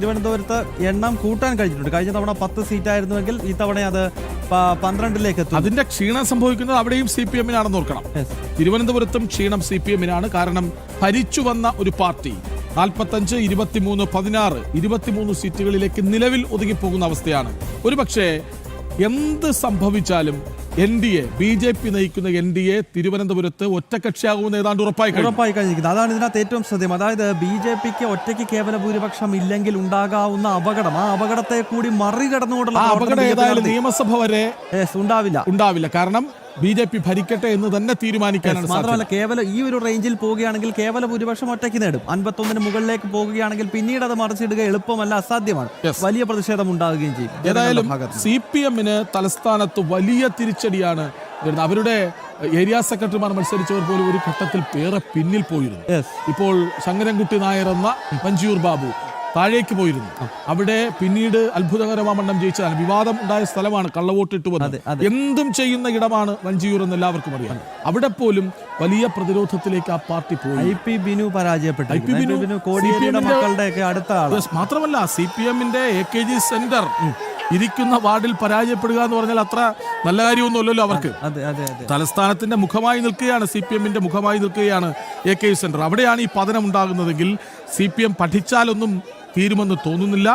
തിരുവനന്തപുരത്ത് എണ്ണം കൂട്ടാൻ കഴിഞ്ഞിട്ടുണ്ട്. കഴിഞ്ഞ തവണ പത്ത് സീറ്റായിരുന്നുവെങ്കിൽ ഈ തവണ അത് പന്ത്രണ്ടിലേക്ക് എത്തും. അതിന്റെ ക്ഷീണം സംഭവിക്കുന്നത് അവിടെയും സി പി എമ്മിനാണെന്ന് ഓർക്കണം. തിരുവനന്തപുരത്തും ക്ഷീണം സി പി എമ്മിനാണ്. കാരണം ഭരിച്ചു വന്ന ഒരു പാർട്ടി നാൽപ്പത്തഞ്ച് ഇരുപത്തിമൂന്ന് പതിനാറ് ഇരുപത്തിമൂന്ന് സീറ്റുകളിലേക്ക് നിലവിൽ ഒതുങ്ങിപ്പോകുന്ന അവസ്ഥയാണ്. ഒരുപക്ഷെ എന്ത് സംഭവിച്ചാലും N D A B J P നയിക്കുന്ന എൻ ഡി എ തിരുവനന്തപുരത്ത് ഒറ്റകക്ഷിയാകുമെന്ന് ഏതാണ്ട് ഉറപ്പായി ഉറപ്പായി കഴിഞ്ഞിരിക്കുന്നത് അതാണ് ഇതിനകത്ത് ഏറ്റവും ശ്രദ്ധേയം. അതായത് ബി ജെ പിക്ക് ഒറ്റയ്ക്ക് കേവല ഭൂരിപക്ഷം ഇല്ലെങ്കിൽ ഉണ്ടാകാവുന്ന അപകടം. ആ അപകടത്തെ കൂടി മറികടന്നുകൊണ്ടുള്ള അപകടം ഏതായാലും നിയമസഭ വരെ ഉണ്ടാവില്ല. ഉണ്ടാവില്ല. കാരണം ബി ജെ പി ഭരിക്കട്ടെ എന്ന് തന്നെ തീരുമാനിക്കാനാണ് മാത്രമല്ല കേവലം ഈ ഒരു റേഞ്ചിൽ പോവുകയാണെങ്കിൽ കേവല ഭൂരിപക്ഷം ഒറ്റയ്ക്ക് നേടും. അൻപത്തൊന്നിന് മുകളിലേക്ക് പോവുകയാണെങ്കിൽ പിന്നീട് അത് മറിച്ചിടുക എളുപ്പമല്ല അസാധ്യമാണ്. വലിയ പ്രതിഷേധം ഉണ്ടാവുകയും ചെയ്യും. ഏതായാലും സി പി എമ്മിന് തലസ്ഥാനത്ത് വലിയ തിരിച്ചടിയാണ് അവരുടെ ഏരിയ സെക്രട്ടറിമാർ മത്സരിച്ചവർ പോലും ഒരു ഘട്ടത്തിൽ പേറെ പിന്നിൽ പോയിരുന്നു. ഇപ്പോൾ ശങ്കരൻകുട്ടി നായർ എന്ന പഞ്ചിയൂർ ബാബു താഴേക്ക് പോയിരുന്നു. അവിടെ പിന്നീട് അത്ഭുതകരമാമണ്ണം ജയിച്ചാൽ വിവാദം ഉണ്ടായ സ്ഥലമാണ് കള്ളവോട്ടിട്ട് വന്നത് എന്തും ചെയ്യുന്ന ഇടമാണ് വഞ്ചിയൂർ എന്ന് എല്ലാവർക്കും അറിയാം. അവിടെ പോലും വലിയ പ്രതിരോധത്തിലേക്ക് ആ പാർട്ടി പോയി. ഐ പി ബിനു പരാജയപ്പെട്ടു ഐ പി ബിനു, ബിനു കോടിയേരിയുടെ മക്കളുടെയൊക്കെ അടുത്ത മാത്രമല്ല സി പി എമ്മിന്റെ എ കെ ജി സെന്റർ ഇരിക്കുന്ന വാർഡിൽ പരാജയപ്പെടുക എന്ന് പറഞ്ഞാൽ അത്ര നല്ല കാര്യമൊന്നുമല്ലല്ലോ അവർക്ക്. തലസ്ഥാനത്തിന്റെ മുഖമായി നിൽക്കുകയാണ് സി പി എമ്മിന്റെ മുഖമായി നിൽക്കുകയാണ് എ കെ യു സെന്റർ. അവിടെയാണ് ഈ പതനം ഉണ്ടാകുന്നതെങ്കിൽ സി പി എം പഠിച്ചാലൊന്നും തീരുമെന്ന് തോന്നുന്നില്ല.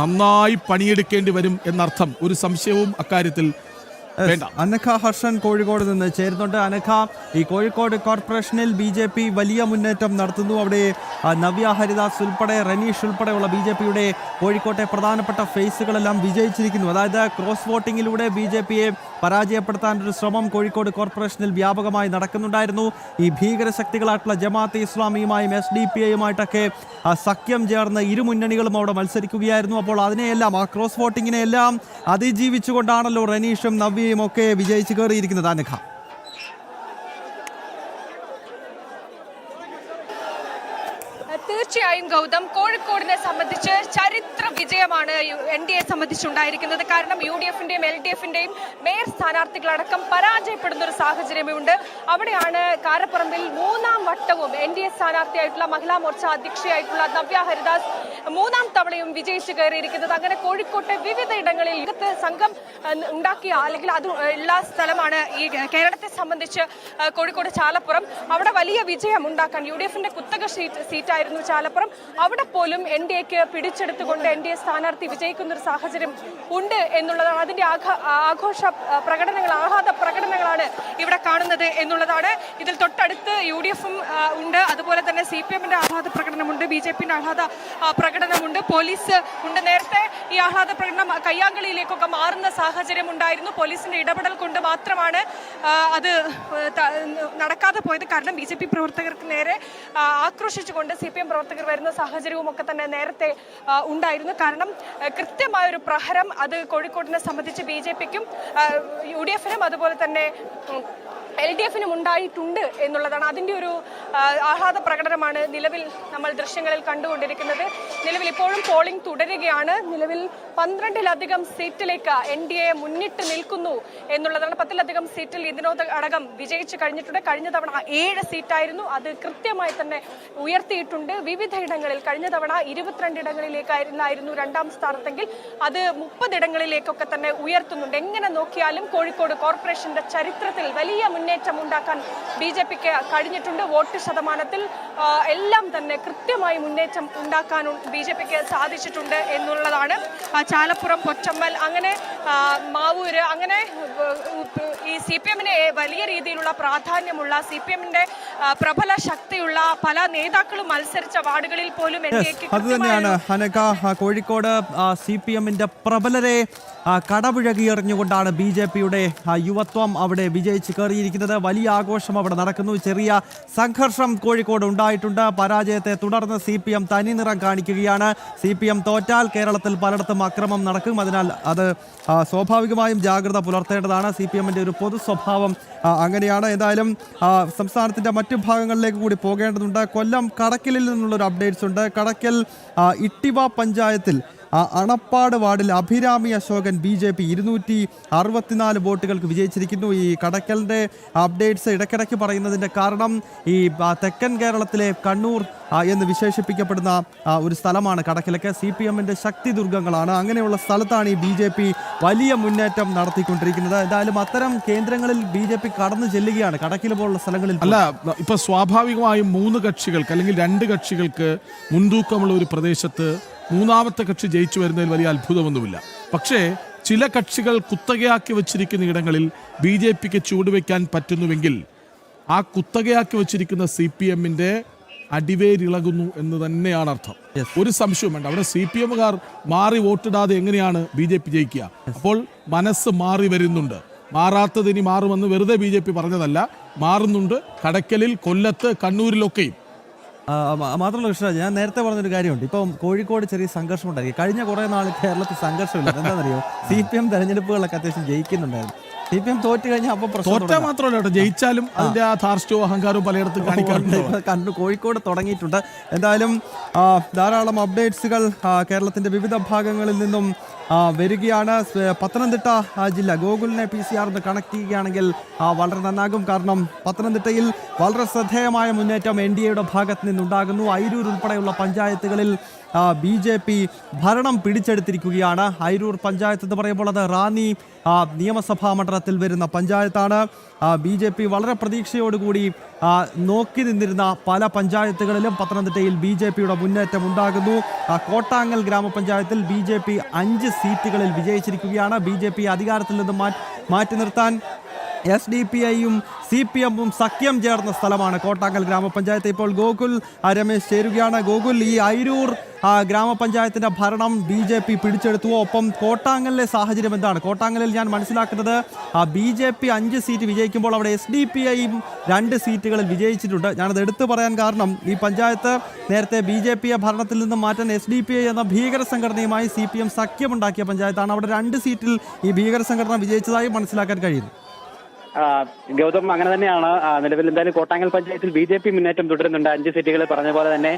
നന്നായി പണിയെടുക്കേണ്ടി വരും എന്നർത്ഥം ഒരു സംശയവും അക്കാര്യത്തിൽ അനഖ ഹർഷൻ കോഴിക്കോട് നിന്ന് ചേരുന്നുണ്ട്. അനഖ ഈ കോഴിക്കോട് കോർപ്പറേഷനിൽ ബി ജെ പി വലിയ മുന്നേറ്റം നടത്തുന്നു. അവിടെ നവ്യ ഹരിദാസ് ഉൾപ്പെടെ റനീഷ് ഉൾപ്പെടെയുള്ള ബി ജെ പിയുടെ കോഴിക്കോട്ടെ പ്രധാനപ്പെട്ട ഫേസുകളെല്ലാം വിജയിച്ചിരിക്കുന്നു. അതായത് ക്രോസ് വോട്ടിങ്ങിലൂടെ ബി ജെ പിയെ പരാജയപ്പെടുത്താൻ ഒരു ശ്രമം കോഴിക്കോട് കോർപ്പറേഷനിൽ വ്യാപകമായി നടക്കുന്നുണ്ടായിരുന്നു. ഈ ഭീകര ശക്തികളായിട്ടുള്ള ജമാഅത്തെ ഇസ്ലാമിയുമായും എസ് ഡി പി ഐയുമായിട്ടൊക്കെ സഖ്യം ചേർന്ന് ഇരു മുന്നണികളും അവിടെ മത്സരിക്കുകയായിരുന്നു. അപ്പോൾ അതിനെയെല്ലാം ആ ക്രോസ് വോട്ടിങ്ങിനെയെല്ലാം അതിജീവിച്ചുകൊണ്ടാണല്ലോ റനീഷും നവ്യയും ഒക്കെ വിജയിച്ചു കയറിയിരിക്കുന്നത്. അനഘ തീർച്ചയായും ഗൗതം കോഴിക്കോടിനെ വിജയമാണ് എൻ ഡി എ സംബന്ധിച്ചുണ്ടായിരിക്കുന്നത്. കാരണം യു ഡി എഫിന്റെയും എൽ ഡി എഫിന്റെയും മേയർ സ്ഥാനാർത്ഥികളടക്കം പരാജയപ്പെടുന്ന ഒരു സാഹചര്യമുണ്ട് അവിടെയാണ് കാരപ്പറമ്പിൽ മൂന്നാം വട്ടവും എൻ ഡി എ സ്ഥാനാർത്ഥിയായിട്ടുള്ള മഹിളാ മോർച്ച അധ്യക്ഷയായിട്ടുള്ള നവ്യ ഹരിദാസ് മൂന്നാം തവണയും വിജയിച്ചു കയറിയിരിക്കുന്നത്. അങ്ങനെ കോഴിക്കോട്ടെ വിവിധ ഇടങ്ങളിൽ ഇകത്ത് സംഘം ഉണ്ടാക്കിയ അല്ലെങ്കിൽ അത് ഉള്ള സ്ഥലമാണ് ഈ കേരളത്തെ സംബന്ധിച്ച് കോഴിക്കോട് ചാലപ്പുറം. അവിടെ വലിയ വിജയം ഉണ്ടാക്കാൻ യു ഡി എഫിന്റെ കുത്തക സീറ്റ് സീറ്റായിരുന്നു ചാലപ്പുറം. അവിടെ പോലും എൻ ഡി എക്ക് പിടിച്ചെടുത്തുകൊണ്ട് എൻ ഡി എ സ്ഥാനാർത്ഥി വിജയിക്കുന്ന ഒരു സാഹചര്യം ഉണ്ട് എന്നുള്ളതാണ്. അതിന്റെ ആഘ- ആഘോഷ പ്രകടനങ്ങൾ ആഹ്ലാദ പ്രകടനങ്ങളാണ് ഇവിടെ കാണുന്നത് എന്നുള്ളതാണ്. ഇതിൽ തൊട്ടടുത്ത് യു ഡി എഫും ഉണ്ട്. അതുപോലെ തന്നെ സി പി എമ്മിന്റെ ആഹ്ലാദ പ്രകടനമുണ്ട് ബി ജെ പിന്റെ ആഹ്ലാദ പ്രകടനമുണ്ട്. പോലീസ് ഉണ്ട്. നേരത്തെ ഈ ആഹ്ലാദ പ്രകടനം കയ്യാങ്കളിയിലേക്കൊക്കെ മാറുന്ന സാഹചര്യം ഉണ്ടായിരുന്നു. പോലീസിന്റെ ഇടപെടൽ കൊണ്ട് മാത്രമാണ് അത് നടക്കാതെ പോയത്. കാരണം ബി ജെ പി പ്രവർത്തകർക്ക് നേരെ ആക്രോശിച്ചുകൊണ്ട് സി പി എം പ്രവർത്തകർ വരുന്ന സാഹചര്യവും ഒക്കെ തന്നെ നേരത്തെ ഉണ്ടായിരുന്നു. കാരണം കൃത്യമായ ഒരു പ്രഹരം അത് കോഴിക്കോടിനെ സംബന്ധിച്ച് ബി ജെ പിക്കും യു ഡി എഫിനും അതുപോലെ തന്നെ എൽ ഡി എഫിനും ഉണ്ടായിട്ടുണ്ട് എന്നുള്ളതാണ് അതിന്റെ ഒരു ആഹ്ലാദ പ്രകടനമാണ് നിലവിൽ നമ്മൾ ദൃശ്യങ്ങളിൽ കണ്ടുകൊണ്ടിരിക്കുന്നത്. നിലവിൽ ഇപ്പോഴും പോളിംഗ് തുടരുകയാണ്. നിലവിൽ പന്ത്രണ്ടിലധികം സീറ്റിലേക്ക് എൻ ഡി എ മുന്നിട്ട് നിൽക്കുന്നു എന്നുള്ളതാണ്. പത്തിലധികം സീറ്റിൽ ഇതിനോട് അടക്കം വിജയിച്ചു കഴിഞ്ഞിട്ടുണ്ട്. കഴിഞ്ഞ തവണ ഏഴ് സീറ്റായിരുന്നു. അത് കൃത്യമായി തന്നെ ഉയർത്തിയിട്ടുണ്ട്. വിവിധ ഇടങ്ങളിൽ കഴിഞ്ഞ തവണ ഇരുപത്തിരണ്ടിടങ്ങളിലേക്കായിരുന്നു രണ്ടാം സ്ഥാനത്തെങ്കിൽ. അത് മുപ്പതിടങ്ങളിലേക്കൊക്കെ തന്നെ ഉയർത്തുന്നുണ്ട്. എങ്ങനെ നോക്കിയാലും കോഴിക്കോട് കോർപ്പറേഷന്റെ ചരിത്രത്തിൽ വലിയ മുന്നേറ്റം ഉണ്ടാക്കാൻ ബി ജെ പിക്ക് കഴിഞ്ഞിട്ടുണ്ട്. വോട്ട് ശതമാനത്തിൽ എല്ലാം തന്നെ കൃത്യമായി മുന്നേറ്റം ഉണ്ടാക്കാൻ ബി ജെ പിക്ക് സാധിച്ചിട്ടുണ്ട് എന്നുള്ളതാണ്. ചാലപ്പുറം പൊച്ചമ്മൽ അങ്ങനെ മാവൂര് അങ്ങനെ ഈ സി പി എമ്മിന് വലിയ രീതിയിലുള്ള പ്രാധാന്യമുള്ള സി പി എമ്മിന്റെ പ്രബല ശക്തിയുള്ള പല നേതാക്കളും മത്സരിച്ച വാർഡുകളിൽ പോലും അത് തന്നെയാണ് കോഴിക്കോട് സി പി എമ്മിന്റെ പ്രബലരെ കടപുഴകിയെറിഞ്ഞുകൊണ്ടാണ് ബി ജെ പിയുടെ യുവത്വം അവിടെ വിജയിച്ച് കയറിയിരിക്കുന്നത്. വലിയ ആഘോഷം അവിടെ നടക്കുന്നു. ചെറിയ സംഘർഷം കോഴിക്കോട് ഉണ്ടായിട്ടുണ്ട്. പരാജയത്തെ തുടർന്ന് സി പി എം തനിനിറം കാണിക്കുകയാണ്. സി പി എം തോറ്റാൽ കേരളത്തിൽ പലയിടത്തും അക്രമം നടക്കും. അതിനാൽ അത് സ്വാഭാവികമായും ജാഗ്രത പുലർത്തേണ്ടതാണ്. സി പി എമ്മിന്റെ ഒരു പൊതു സ്വഭാവം അങ്ങനെയാണ്. എന്തായാലും സംസ്ഥാനത്തിന്റെ മറ്റു ഭാഗങ്ങളിലേക്ക് കൂടി പോകേണ്ടതുണ്ട്. കൊല്ലം കടക്കലിൽ നിന്നുള്ളൊരു അപ്ഡേറ്റ്സ് ഉണ്ട്. കടക്കൽ ഇട്ടിവ പഞ്ചായത്തിൽ അണപ്പാട് വാർഡിൽ Abhirami Ashokan B J P ഇരുന്നൂറ്റി അറുപത്തിനാല് വോട്ടുകൾക്ക് വിജയിച്ചിരിക്കുന്നു. ഈ കടക്കലിന്റെ അപ്ഡേറ്റ്സ് ഇടയ്ക്കിടയ്ക്ക് പറയുന്നതിന്റെ കാരണം ഈ തെക്കൻ കേരളത്തിലെ കണ്ണൂർ എന്ന് വിശേഷിപ്പിക്കപ്പെടുന്ന ഒരു സ്ഥലമാണ് കടക്കിലൊക്കെ. സി പി എമ്മിന്റെ ശക്തി ദുർഗങ്ങളാണ്. അങ്ങനെയുള്ള സ്ഥലത്താണ് ഈ ബി ജെ പി വലിയ മുന്നേറ്റം നടത്തിക്കൊണ്ടിരിക്കുന്നത്. എന്തായാലും അത്തരം കേന്ദ്രങ്ങളിൽ ബി ജെ പി കടന്നു ചെല്ലുകയാണ്. കടക്കിൽ പോലുള്ള സ്ഥലങ്ങളിൽ അല്ല ഇപ്പൊ സ്വാഭാവികമായും മൂന്ന് കക്ഷികൾക്ക് അല്ലെങ്കിൽ രണ്ട് കക്ഷികൾക്ക് മുൻതൂക്കമുള്ള ഒരു പ്രദേശത്ത് മൂന്നാമത്തെ കക്ഷി ജയിച്ചു വരുന്നതിൽ വലിയ അത്ഭുതമൊന്നുമില്ല. പക്ഷേ ചില കക്ഷികൾ കുത്തകയാക്കി വച്ചിരിക്കുന്ന ഇടങ്ങളിൽ ബി ജെ പിക്ക് ചൂടുവെക്കാൻ പറ്റുന്നുവെങ്കിൽ ആ കുത്തകയാക്കി വച്ചിരിക്കുന്ന സി പി എമ്മിന്റെ അടിവേരിളകുന്നു എന്ന് തന്നെയാണ് അർത്ഥം. ഒരു സംശയം വേണ്ട. അവിടെ സി പി എമ്മുകാർ മാറി വോട്ടിടാതെ എങ്ങനെയാണ് ബി ജെ പി ജയിക്കുക? അപ്പോൾ മനസ്സ് മാറി വരുന്നുണ്ട്. മാറാത്തത് ഇനി മാറുമെന്ന് വെറുതെ ബി ജെ പി പറഞ്ഞതല്ല. മാറുന്നുണ്ട്. കടക്കലിൽ കൊല്ലത്ത് കണ്ണൂരിലൊക്കെയും. മാത്രമല്ല കൃഷ്ണ ഞാൻ നേരത്തെ പറഞ്ഞൊരു കാര്യമുണ്ട്. ഇപ്പം കോഴിക്കോട് ചെറിയ സംഘർഷം ഉണ്ടായി കഴിഞ്ഞ കുറേ നാൾ കേരളത്തിൽ സംഘർഷമില്ല. എന്താണെന്നറിയോ? സി പി എം തെരഞ്ഞെടുപ്പുകളൊക്കെ അത്യാവശ്യം ജയിക്കുന്നുണ്ടായിരുന്നു. സി പി എം തോറ്റ് കഴിഞ്ഞാൽ അപ്പൊ പ്രശ്നം തോറ്റ മാത്രമല്ല കേട്ടോ ജയിച്ചാലും അതിന്റെ ആ ധാർഷ്ട്യവും അഹങ്കാരവും പലയിടത്തും കാണിക്കാറുണ്ട്. ഇപ്പൊ കണ്ണു കോഴിക്കോട് തുടങ്ങിയിട്ടുണ്ട്. എന്തായാലും ആ, ധാരാളം അപ്ഡേറ്റ്സുകൾ ആ, കേരളത്തിന്റെ വിവിധ ഭാഗങ്ങളിൽ നിന്നും ആ, വരികയാണ്. സ്- പത്തനംതിട്ട ആ, ജില്ല ഗോകുലിനെ പി സി ആറിന് കണക്ട് ചെയ്യുകയാണെങ്കിൽ ആ, വളരെ നന്നാകും. കാരണം പത്തനംതിട്ടയിൽ വളരെ ശ്രദ്ധേയമായ മുന്നേറ്റം എൻ ഡി എയുടെ ഭാഗത്ത് നിന്നുണ്ടാകുന്നു. ഐരൂർ ഉൾപ്പെടെയുള്ള പഞ്ചായത്തുകളിൽ ബി ജെ പി ഭരണം പിടിച്ചെടുത്തിരിക്കുകയാണ്. ഹൈരൂർ പഞ്ചായത്ത് എന്ന് പറയുമ്പോൾ അത് റാന്നി നിയമസഭാ മണ്ഡലത്തിൽ വരുന്ന പഞ്ചായത്താണ്. ബി ജെ പി വളരെ പ്രതീക്ഷയോടുകൂടി നോക്കി നിന്നിരുന്ന പല പഞ്ചായത്തുകളിലും പത്തനംതിട്ടയിൽ ബി ജെ പിയുടെ മുന്നേറ്റം ഉണ്ടാകുന്നു. കോട്ടാങ്ങൽ ഗ്രാമപഞ്ചായത്തിൽ ബി ജെ പി അഞ്ച് സീറ്റുകളിൽ വിജയിച്ചിരിക്കുകയാണ്. ബി ജെ പി അധികാരത്തിൽ നിന്ന് മാറ്റി നിർത്താൻ എസ് ഡി പി ഐയും സി പി എമ്മും സഖ്യം ചേർന്ന സ്ഥലമാണ് കോട്ടാങ്കൽ ഗ്രാമപഞ്ചായത്ത്. ഇപ്പോൾ ഗോകുൽ രമേശ് ചേരുകയാണ്. ഗോകുൽ ഈ ഐരൂർ ആ, ഗ്രാമപഞ്ചായത്തിന്റെ ഭരണം ബി ജെ പി പിടിച്ചെടുത്തു. ഒപ്പം കോട്ടാങ്ങലിലെ സാഹചര്യം എന്താണ്? കോട്ടാങ്ങലിൽ ഞാൻ മനസ്സിലാക്കുന്നത് ബി ജെ പി അഞ്ച് സീറ്റ് വിജയിക്കുമ്പോൾ അവിടെ എസ് ഡി പി ഐയും രണ്ട് സീറ്റുകളിൽ വിജയിച്ചിട്ടുണ്ട്. ഞാനത് എടുത്തു പറയാൻ കാരണം ഈ പഞ്ചായത്ത് നേരത്തെ ബി ജെ പിയെ ഭരണത്തിൽ നിന്ന് മാറ്റാൻ എസ് ഡി പി ഐ എന്ന ഭീകര സംഘടനയുമായി സി പി എം സഖ്യമുണ്ടാക്കിയ പഞ്ചായത്താണ്. അവിടെ രണ്ട് സീറ്റിൽ ഈ ഭീകര സംഘടന വിജയിച്ചതായി മനസ്സിലാക്കാൻ കഴിയുന്നു. ഗൗതം അങ്ങനെ തന്നെയാണ്. നിലവിൽ എന്തായാലും കോട്ടാങ്ങൽ പഞ്ചായത്തിൽ ബി ജെ പി മുന്നേറ്റം തുടരുന്നുണ്ട്. അഞ്ച് സീറ്റുകൾ പറഞ്ഞ പോലെ തന്നെ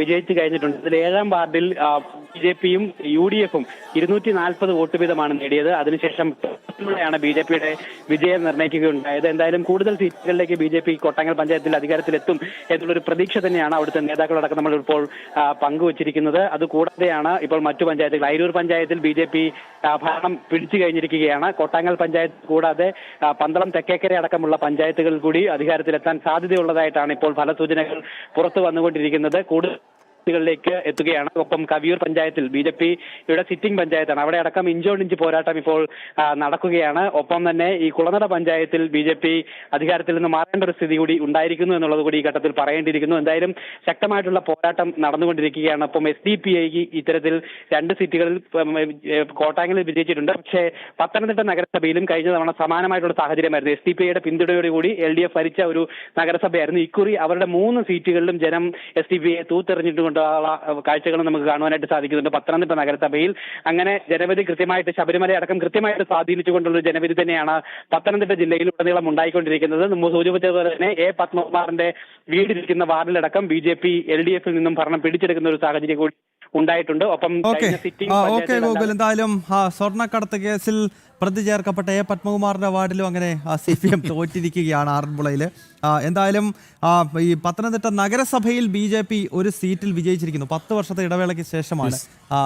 വിജയിച്ചു കഴിഞ്ഞിട്ടുണ്ട്. ഇതിൽ ഏഴാം വാർഡിൽ ബി ജെ പിയും യു ഡി എഫും ഇരുന്നൂറ്റി നാൽപ്പത് വോട്ട് വീതമാണ് നേടിയത്. അതിനുശേഷം ാണ് ബി ജെ പിയുടെ വിജയം നിർണയിക്കുകയുണ്ടായത്. എന്തായാലും കൂടുതൽ സീറ്റുകളിലേക്ക് ബി ജെ പി കോട്ടാങ്ങൽ പഞ്ചായത്തിൽ അധികാരത്തിലെത്തും എന്നുള്ളൊരു പ്രതീക്ഷ തന്നെയാണ് അവിടുത്തെ നേതാക്കളടക്കം നമ്മൾ ഇപ്പോൾ പങ്കുവച്ചിരിക്കുന്നത്. അതുകൂടാതെയാണ് ഇപ്പോൾ മറ്റു പഞ്ചായത്തുകൾ. അയിരൂർ പഞ്ചായത്തിൽ ബി ജെ പി ഭരണം പിടിച്ചു കഴിഞ്ഞിരിക്കുകയാണ്. കോട്ടാങ്ങൽ പഞ്ചായത്ത് കൂടാതെ പന്തളം തെക്കേക്കര അടക്കമുള്ള പഞ്ചായത്തുകളിൽ കൂടി അധികാരത്തിലെത്താൻ സാധ്യതയുള്ളതായിട്ടാണ് ഇപ്പോൾ ഫലസൂചനകൾ പുറത്തു വന്നുകൊണ്ടിരിക്കുന്നത്. കൂടുതൽ ിലേക്ക് എത്തുകയാണ്. ഒപ്പം കവിയൂർ പഞ്ചായത്തിൽ ബി ജെ പിയുടെ സിറ്റിംഗ് പഞ്ചായത്താണ്. അവിടെ അടക്കം ഇഞ്ചോടിഞ്ച് പോരാട്ടം ഇപ്പോൾ നടക്കുകയാണ്. ഒപ്പം തന്നെ ഈ കുളനട പഞ്ചായത്തിൽ ബി ജെ പി അധികാരത്തിൽ നിന്ന് മാറേണ്ട ഒരു സ്ഥിതി കൂടി ഉണ്ടായിരിക്കുന്നു എന്നുള്ളത് കൂടി ഈ ഘട്ടത്തിൽ പറയേണ്ടിയിരിക്കുന്നു. എന്തായാലും ശക്തമായിട്ടുള്ള പോരാട്ടം നടന്നുകൊണ്ടിരിക്കുകയാണ്. ഒപ്പം എസ് ഡി പി ഐക്ക് ഇത്തരത്തിൽ രണ്ട് സീറ്റുകളിൽ കോട്ടാങ്ങിൽ വിജയിച്ചിട്ടുണ്ട്. പക്ഷേ പത്തനംതിട്ട നഗരസഭയിലും കഴിഞ്ഞ തവണ സമാനമായിട്ടുള്ള സാഹചര്യമായിരുന്നു. എസ് ഡി പി ഐയുടെ പിന്തുണയോടുകൂടി എൽ ഡി എഫ് ഭരിച്ച ഒരു നഗരസഭയായിരുന്നു. ഇക്കുറി അവരുടെ മൂന്ന് സീറ്റുകളിലും ജനം എസ് ഡി പി ഐ തൂത്തെറിഞ്ഞിട്ടുകൊണ്ടുള്ള കാഴ്ചകൾ നമുക്ക് കാണുവാനായിട്ട് സാധിക്കുന്നുണ്ട്. പത്തനംതിട്ട നഗരസഭയിൽ അങ്ങനെ ജനവിധി കൃത്യമായിട്ട് ശബരിമല അടക്കം കൃത്യമായിട്ട് സ്വാധീനിച്ചുകൊണ്ടുള്ള ഒരു ജനവിധി തന്നെയാണ് പത്തനംതിട്ട ജില്ലയിൽ ഉടനീളം ഉണ്ടായിക്കൊണ്ടിരിക്കുന്നത്. മുമ്പ് സൂചിപ്പിച്ചതുപോലെ തന്നെ എ പത്മകുമാറിന്റെ വീടിരിക്കുന്ന വാർഡിലടക്കം B J P L D എഫിൽ നിന്നും ഭരണം പിടിച്ചെടുക്കുന്ന ഒരു സാഹചര്യം കൂടി ഉണ്ടായിട്ടുണ്ട്. ഒപ്പം ഓക്കെ. ഗോകുൽ എന്തായാലും സ്വർണക്കടത്ത് കേസിൽ പ്രതി ചേർക്കപ്പെട്ട എ. പത്മകുമാറിന്റെ വാർഡിലും അങ്ങനെ സി പി എം തോറ്റിരിക്കുകയാണ് ആറന്മുളയിൽ എന്തായാലും ഈ പത്തനംതിട്ട നഗരസഭയിൽ ബി ജെ പി ഒരു സീറ്റിൽ വിജയിച്ചിരിക്കുന്നു. പത്ത് വർഷത്തെ ഇടവേളയ്ക്ക് ശേഷമാണ്.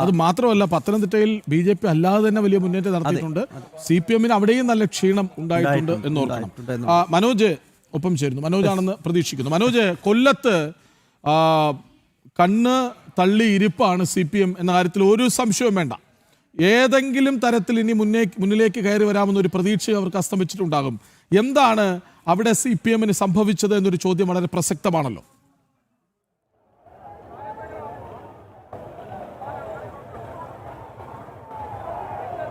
അത് മാത്രമല്ല പത്തനംതിട്ടയിൽ ബി ജെ പി അല്ലാതെ തന്നെ വലിയ മുന്നേറ്റം നടത്തിയിട്ടുണ്ട്. സി പി എമ്മിന് അവിടെയും നല്ല ക്ഷീണം ഉണ്ടായിട്ടുണ്ട് എന്ന് ഓർക്കണം മനോജ് ഒപ്പം ചേരുന്നു. മനോജ് ആണെന്ന് പ്രതീക്ഷിക്കുന്നു. മനോജ് കൊല്ലത്ത് കണ്ണ് തള്ളി ഇരിപ്പാണ് സി പി എം എന്ന കാര്യത്തിൽ ഒരു സംശയവും വേണ്ട. ഏതെങ്കിലും തരത്തിൽ ഇനി മുന്നേ മുന്നിലേക്ക് കയറി വരാമെന്നൊരു പ്രതീക്ഷ അവർക്ക് അസ്തമിച്ചിട്ടുണ്ടാകും. എന്താണ് അവിടെ സി പി എമ്മിന് സംഭവിച്ചത് എന്നൊരു ചോദ്യം വളരെ പ്രസക്തമാണല്ലോ.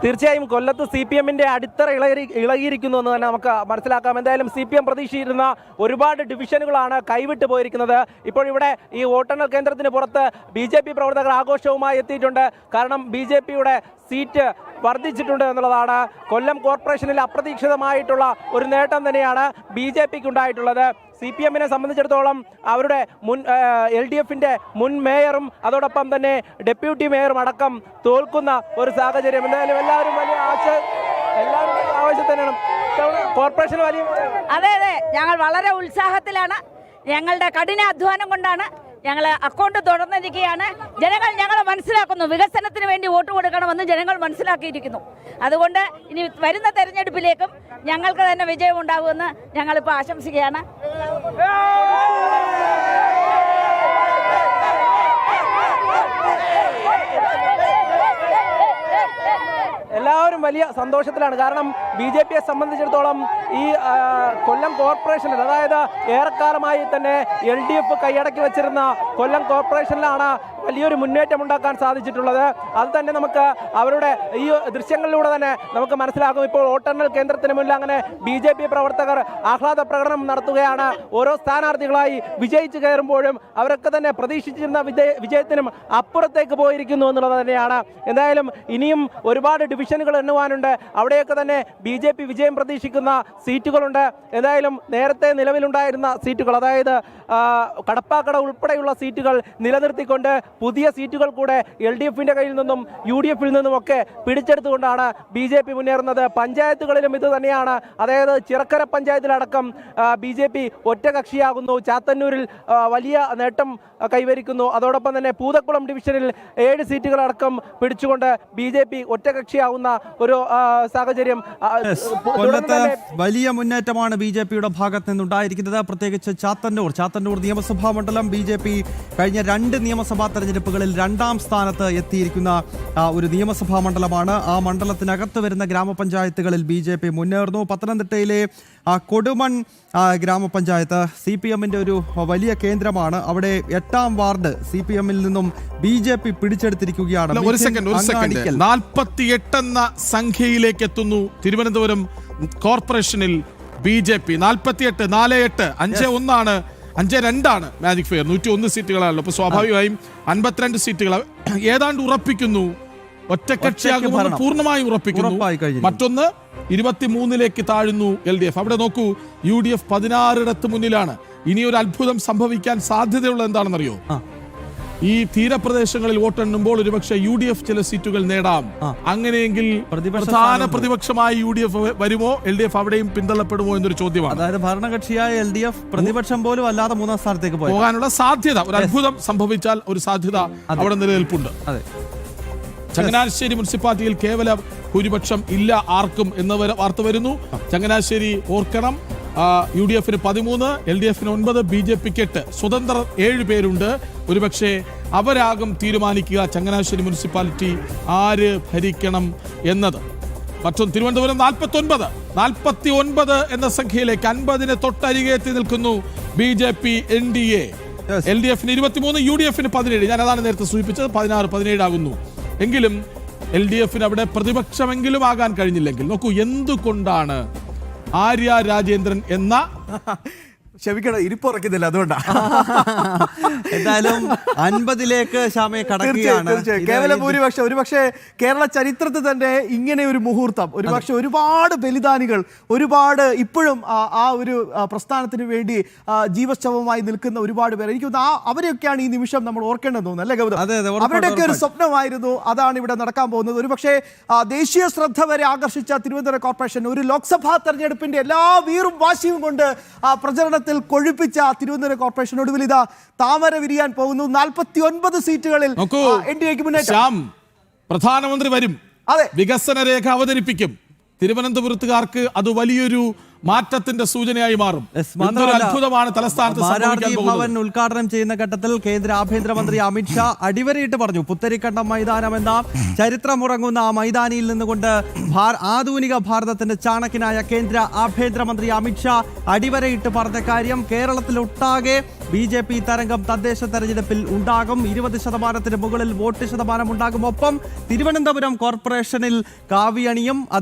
തീർച്ചയായും കൊല്ലത്ത് സി പി എമ്മിന്റെ അടിത്തറ ഇളകി ഇളകിയിരിക്കുന്നു എന്ന് തന്നെ നമുക്ക് മനസ്സിലാക്കാം. എന്തായാലും സി പി എം പ്രതീക്ഷിച്ചിരുന്ന ഒരുപാട് ഡിവിഷനുകളാണ് കൈവിട്ടു പോയിരിക്കുന്നത്. ഇപ്പോൾ ഇവിടെ ഈ വോട്ടെണ്ണൽ കേന്ദ്രത്തിന് പുറത്ത് ബി ജെ പി പ്രവർത്തകർ ആഘോഷവുമായി എത്തിയിട്ടുണ്ട്. കാരണം ബി ജെ പിയുടെ സീറ്റ് വർദ്ധിച്ചിട്ടുണ്ട് എന്നുള്ളതാണ് കൊല്ലം കോർപ്പറേഷനിൽ അപ്രതീക്ഷിതമായിട്ടുള്ള ഒരു നേട്ടം തന്നെയാണ് ബി ജെ പിക്ക് ഉണ്ടായിട്ടുള്ളത് സി പി എമ്മിനെ സംബന്ധിച്ചിടത്തോളം അവരുടെ മുൻ എൽ ഡി എഫിന്റെ മുൻ മേയറും അതോടൊപ്പം തന്നെ ഡെപ്യൂട്ടി മേയറും അടക്കം തോൽക്കുന്ന ഒരു സാഹചര്യം. എന്തായാലും എല്ലാവരും വലിയ ആശ എല്ലാവരും വലിയ ആവശ്യത്തിനാണ് കോർപ്പറേഷൻ വലിയ അതെ അതെ. ഞങ്ങൾ വളരെ ഉത്സാഹത്തിലാണ്. ഞങ്ങളുടെ കഠിന അധ്വാനം കൊണ്ടാണ് ഞങ്ങൾ അക്കൗണ്ട് തുറന്നിരിക്കുകയാണ് ജനങ്ങൾ ഞങ്ങൾ മനസ്സിലാക്കുന്നു. വികസനത്തിന് വേണ്ടി വോട്ട് കൊടുക്കണമെന്ന് ജനങ്ങൾ മനസ്സിലാക്കിയിരിക്കുന്നു. അതുകൊണ്ട് ഇനി വരുന്ന തെരഞ്ഞെടുപ്പിലേക്കും ഞങ്ങൾക്ക് തന്നെ വിജയം ഉണ്ടാകുമെന്ന് ഞങ്ങളിപ്പോൾ ആശംസിക്കുകയാണ്. എല്ലാവരും വലിയ സന്തോഷത്തിലാണ്. കാരണം ബി ജെ പിയെ സംബന്ധിച്ചിടത്തോളം ഈ കൊല്ലം കോർപ്പറേഷനിൽ അതായത് ഏറെക്കാലമായി തന്നെ എൽ ഡി എഫ് കൈയടക്കി വെച്ചിരുന്ന കൊല്ലം കോർപ്പറേഷനിലാണ് വലിയൊരു മുന്നേറ്റം ഉണ്ടാക്കാൻ സാധിച്ചിട്ടുള്ളത്. അത് തന്നെ നമുക്ക് അവരുടെ ഈ ദൃശ്യങ്ങളിലൂടെ തന്നെ നമുക്ക് മനസ്സിലാകും. ഇപ്പോൾ വോട്ടെണ്ണൽ കേന്ദ്രത്തിന് മുന്നിൽ അങ്ങനെ ബി ജെ പി പ്രവർത്തകർ ആഹ്ലാദ പ്രകടനം നടത്തുകയാണ്. ഓരോ സ്ഥാനാർത്ഥികളായി വിജയിച്ചു കയറുമ്പോഴും അവരൊക്കെ തന്നെ പ്രതീക്ഷിച്ചിരുന്ന വിജയ- വിജയത്തിനും അപ്പുറത്തേക്ക് പോയിരിക്കുന്നു എന്നുള്ളത് തന്നെയാണ്. എന്തായാലും ഇനിയും ഒരുപാട് ഡിവിഷനുകൾ എണ്ണുവാനുണ്ട്. അവിടെയൊക്കെ തന്നെ ബി ജെ പി വിജയം പ്രതീക്ഷിക്കുന്ന സീറ്റുകളുണ്ട്. എന്തായാലും നേരത്തെ നിലവിലുണ്ടായിരുന്ന സീറ്റുകൾ അതായത് കടപ്പാക്കട ഉൾപ്പെടെയുള്ള സീറ്റുകൾ നിലനിർത്തിക്കൊണ്ട് പുതിയ സീറ്റുകൾ കൂടെ എൽ ഡി എഫിന്റെ കയ്യിൽ നിന്നും യു ഡി എഫിൽ നിന്നും ഒക്കെ പിടിച്ചെടുത്തുകൊണ്ടാണ് ബി ജെ പി മുന്നേറുന്നത്. പഞ്ചായത്തുകളിലും ഇത് തന്നെയാണ്. അതായത് ചിറക്കര പഞ്ചായത്തിലടക്കം ബി ജെ പി ഒറ്റകക്ഷിയാകുന്നു. ചാത്തന്നൂരിൽ വലിയ നേട്ടം കൈവരിക്കുന്നു. അതോടൊപ്പം തന്നെ പൂതക്കുളം ഡിവിഷനിൽ ഏഴ് സീറ്റുകളടക്കം പിടിച്ചുകൊണ്ട് ബി ജെ പി ഒറ്റകക്ഷിയാവുന്ന ഒരു സാഹചര്യം കൊല്ലത്ത് വലിയ മുന്നേറ്റമാണ് ബി ജെ പിയുടെ ഭാഗത്ത് നിന്നുണ്ടായിരിക്കുന്നത് പ്രത്യേകിച്ച് ചാത്തന്നൂർ. ചാത്തന്നൂർ നിയമസഭാ മണ്ഡലം ബി ജെ പി കഴിഞ്ഞ രണ്ട് നിയമസഭാ തെരഞ്ഞെടുപ്പുകളിൽ രണ്ടാം സ്ഥാനത്ത് എത്തിയിരിക്കുന്ന ഒരു നിയമസഭാ മണ്ഡലമാണ്. ആ മണ്ഡലത്തിനകത്ത് വരുന്ന ഗ്രാമപഞ്ചായത്തുകളിൽ ബി ജെ പി മുന്നേറുന്നു. പത്തനംതിട്ടയിലെ കൊടുമൺ ഗ്രാമപഞ്ചായത്ത് സി പി എമ്മിന്റെ ഒരു വലിയ കേന്ദ്രമാണ്. അവിടെ എട്ടാം വാർഡ് സി പി എമ്മിൽ നിന്നും ബി ജെ പി പിടിച്ചെടുത്തിരിക്കുകയാണ്. നാൽപ്പത്തിയെട്ടെന്ന ഒരു സെക്കൻഡ് ഒരു സെക്കൻഡ്. അങ്ങാടിക്കൽ. എന്ന സംഖ്യയിലേക്ക് എത്തുന്നു. തിരുവനന്തപുരം കോർപ്പറേഷനിൽ ബി ജെ പി. നാൽപ്പത്തിയെട്ട് നാല് എട്ട് അഞ്ച് ഒന്നാണ് അഞ്ച് രണ്ടാണ് മാജിക് ഫെയർ നൂറ്റി ഒന്ന് സീറ്റുകളാണല്ലോ. അപ്പൊ സ്വാഭാവികമായും അൻപത്തിരണ്ട് സീറ്റുകൾ ഏതാണ്ട് ഉറപ്പിക്കുന്നു. ഒറ്റക്കക്ഷിയാകുമെന്ന് ഭരണം. പൂർണമായും ഉറപ്പിക്കുന്നു. മറ്റൊന്ന് ഇരുപത്തി മറ്റൊന്ന് ഇരുപത്തിമൂന്നിലേക്ക് താഴുന്നു എൽ ഡി എഫ് അവിടെ നോക്കൂ യു ഡി എഫ് പതിനാറിടത്ത് മുന്നിലാണ്. ഇനി ഒരു അത്ഭുതം സംഭവിക്കാൻ സാധ്യതയുള്ള എന്താണെന്നറിയോ. ഈ തീരപ്രദേശങ്ങളിൽ വോട്ടെണ്ണുമ്പോൾ ഒരുപക്ഷെ യു ഡി എഫ് ചില സീറ്റുകൾ നേടാം. അങ്ങനെയെങ്കിൽ പ്രധാന. പ്രതിപക്ഷമായി യു ഡി എഫ് വരുമോ? എൽ ഡി എഫ് അവിടെയും പിന്തള്ളപ്പെടുമോ എന്നൊരു ചോദ്യമാണ്. അതായത് ഭരണകക്ഷിയായ എൽ ഡി എഫ് പ്രതിപക്ഷം പോലും അല്ലാതെ മൂന്നാം സ്ഥാനത്തേക്ക് പോകാനുള്ള സാധ്യത ഒരു അത്ഭുതം സംഭവിച്ചാൽ ഒരു സാധ്യത അവിടെ നിലനിൽപ്പുണ്ട്. അതെ. ചങ്ങനാശ്ശേരി മുനിസിപ്പാലിറ്റിയിൽ കേവലം ഭൂരിപക്ഷം ഇല്ല ആർക്കും എന്ന വാർത്ത വരുന്നു. ചങ്ങനാശ്ശേരി ഓർക്കണം. യു ഡി എഫിന് പതിമൂന്ന് എൽ ഡി എഫിന് ഒൻപത് ബി ജെ പിക്ക് എട്ട് സ്വതന്ത്രർ ഏഴ് പേരുണ്ട്. ഒരുപക്ഷെ അവരാകും തീരുമാനിക്കുക ചങ്ങനാശ്ശേരി മുനിസിപ്പാലിറ്റി ആര് ഭരിക്കണം എന്നത്. മറ്റൊന്ന് തിരുവനന്തപുരം നാൽപ്പത്തി ഒൻപത് നാൽപ്പത്തി ഒൻപത് എന്ന സംഖ്യയിലേക്ക് അൻപതിന് തൊട്ടരികെ എത്തി നിൽക്കുന്നു B J P N D A. L D എഫിന് ഇരുപത്തിമൂന്ന് യു ഡി എഫിന് പതിനേഴ്. ഞാൻ അതാണ് നേരത്തെ സൂചിപ്പിച്ചത് പതിനാറ് പതിനേഴ് ആകുന്നു എങ്കിലും എൽ ഡി എഫിന് അവിടെ പ്രതിപക്ഷമെങ്കിലും ആകാൻ കഴിഞ്ഞില്ലെങ്കിൽ നോക്കൂ എന്തുകൊണ്ടാണ് ആര്യ രാജേന്ദ്രൻ എന്ന ക്ഷമിക്കണം ഇരിപ്പുറക്കുന്നില്ല അതുകൊണ്ടാണ് എന്തായാലും അൻപതിലേക്ക് ശ്യാമയെ കടക്കുകയാണ്. കേവലം ഭൂരിപക്ഷം ഒരുപക്ഷെ കേരള ചരിത്രത്തിൽ തന്നെ ഇങ്ങനെ ഒരു മുഹൂർത്തം ഒരുപക്ഷെ ഒരുപാട് ബലിദാനികൾ ഒരുപാട് ഇപ്പോഴും ആ ഒരു പ്രസ്ഥാനത്തിന് വേണ്ടി ജീവശവമായി നിൽക്കുന്ന ഒരുപാട് പേർ എനിക്ക് ആ അവരെയൊക്കെയാണ് ഈ നിമിഷം നമ്മൾ ഓർക്കേണ്ടത് തോന്നുന്നു അല്ലേ ഗൗതം? അതെ, അതെ, ഉറപ്പായിട്ടും, അവരുടെയൊക്കെ ഒരു സ്വപ്നമായിരുന്നു അതാണ് ഇവിടെ നടക്കാൻ പോകുന്നത്. ഒരുപക്ഷെ ദേശീയ ശ്രദ്ധ വരെ ആകർഷിച്ച തിരുവനന്തപുരം കോർപ്പറേഷൻ ഒരു ലോക്സഭാ തെരഞ്ഞെടുപ്പിന്റെ എല്ലാ വീറും വാശിയും കൊണ്ട് ആ പ്രചരണത്തിൽ കൊഴുപ്പിച്ച തിരുവനന്തപുരം കോർപ്പറേഷൻ ഒടുവിൽ ഇതാ താമര വിരിയാൻ പോകുന്നു. നാൽപ്പത്തി ഒൻപത് സീറ്റുകളിൽ നോക്കൂ എൻ ഡി എക്ക് മുന്നേറ്റം. പ്രധാനമന്ത്രി വരും. അതെ. വികസന രേഖ അവതരിപ്പിക്കും. തിരുവനന്തപുരത്തുകാർക്ക് അത് വലിയൊരു മാറ്റത്തിന്റെ സൂചനയായി മാറും. അത്ഭുതമാണ് തലസ്ഥാനത്ത് ഭവൻ ഉദ്ഘാടനം ചെയ്യുന്ന ഘട്ടത്തിൽ കേന്ദ്ര ആഭ്യന്തരമന്ത്രി അമിത്ഷാ അടിവരയിട്ട് പറഞ്ഞു പുത്തരിക്കണ്ടം മൈതാനം എന്ന ചരിത്രമുറങ്ങുന്ന ആ മൈതാനിയിൽ നിന്നുകൊണ്ട് ആധുനിക ഭാരതത്തിന്റെ ചാണക്യനായ കേന്ദ്ര ആഭ്യന്തരമന്ത്രി അമിത്ഷാ അടിവരയിട്ട് പറഞ്ഞ കാര്യം കേരളത്തിലൊട്ടാകെ ബി ജെ പി തരംഗം തദ്ദേശ തെരഞ്ഞെടുപ്പിൽ ഉണ്ടാകും. ഇരുപത് ശതമാനത്തിന് മുകളിൽ വോട്ട് ശതമാനം ഉണ്ടാകും. ഒപ്പം തിരുവനന്തപുരം കോർപ്പറേഷനിൽ കാവിയണിയും